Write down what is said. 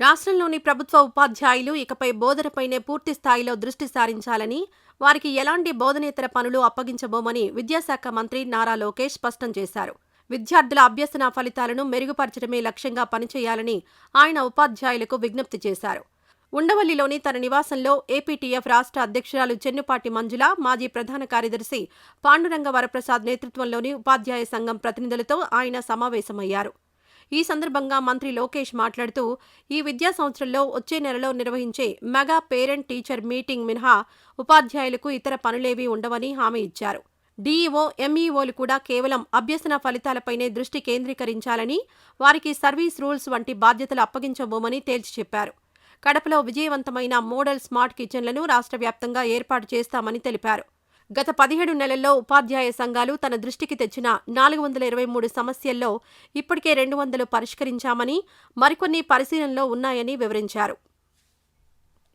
రాష్ట్రంలోని ప్రభుత్వ ఉపాధ్యాయులు ఇకపై బోధనపైనే పూర్తి స్థాయిలో దృష్టి సారించాలని వారికి ఎలాంటి బోధనేతర పనులు అప్పగించబోమని విద్యాశాఖ మంత్రి నారా లోకేష్ స్పష్టం చేశారు. విద్యార్థుల అభ్యసన ఫలితాలను మెరుగుపరచడమే లక్ష్యంగా పనిచేయాలని ఆయన ఉపాధ్యాయులకు విజ్ఞప్తి చేశారు. ఉండవల్లిలోని తన నివాసంలో ఏపీటీఎఫ్ రాష్ట్ర అధ్యక్షురాలు చెన్నుపాటి మంజుల మాజీ ప్రధాన కార్యదర్శి పాండురంగ వరప్రసాద్ నేతృత్వంలోని ఉపాధ్యాయ సంఘం ప్రతినిధులతో ఆయన సమావేశమయ్యారు. ఈ సందర్భంగా మంత్రి లోకేష్ మాట్లాడుతూ ఈ విద్యా సంవత్సరంలో వచ్చే నెలలో నిర్వహించే మెగా పేరెంట్ టీచర్ మీటింగ్ మినహా ఉపాధ్యాయులకు ఇతర పనులేవీ ఉండవని హామీ ఇచ్చారు. డీఈఓ ఎంఈఓలు కూడా కేవలం అభ్యసన ఫలితాలపైనే దృష్టి కేంద్రీకరించాలని వారికి సర్వీస్ రూల్స్ వంటి బాధ్యతలు అప్పగించబోమని తేల్చి చెప్పారు. కడపలో విజయవంతమైన మోడల్ స్మార్ట్ కిచెన్లను రాష్ట్ర వ్యాప్తంగా ఏర్పాటు చేస్తామని తెలిపారు. గత పదిహేడు నెలల్లో ఉపాధ్యాయ సంఘాలు తన దృష్టికి తెచ్చిన నాలుగు వందల ఇరవై మూడు సమస్యల్లో ఇప్పటికే రెండు వందలు పరిష్కరించామని మరికొన్ని పరిశీలనలో ఉన్నాయని వివరించారు.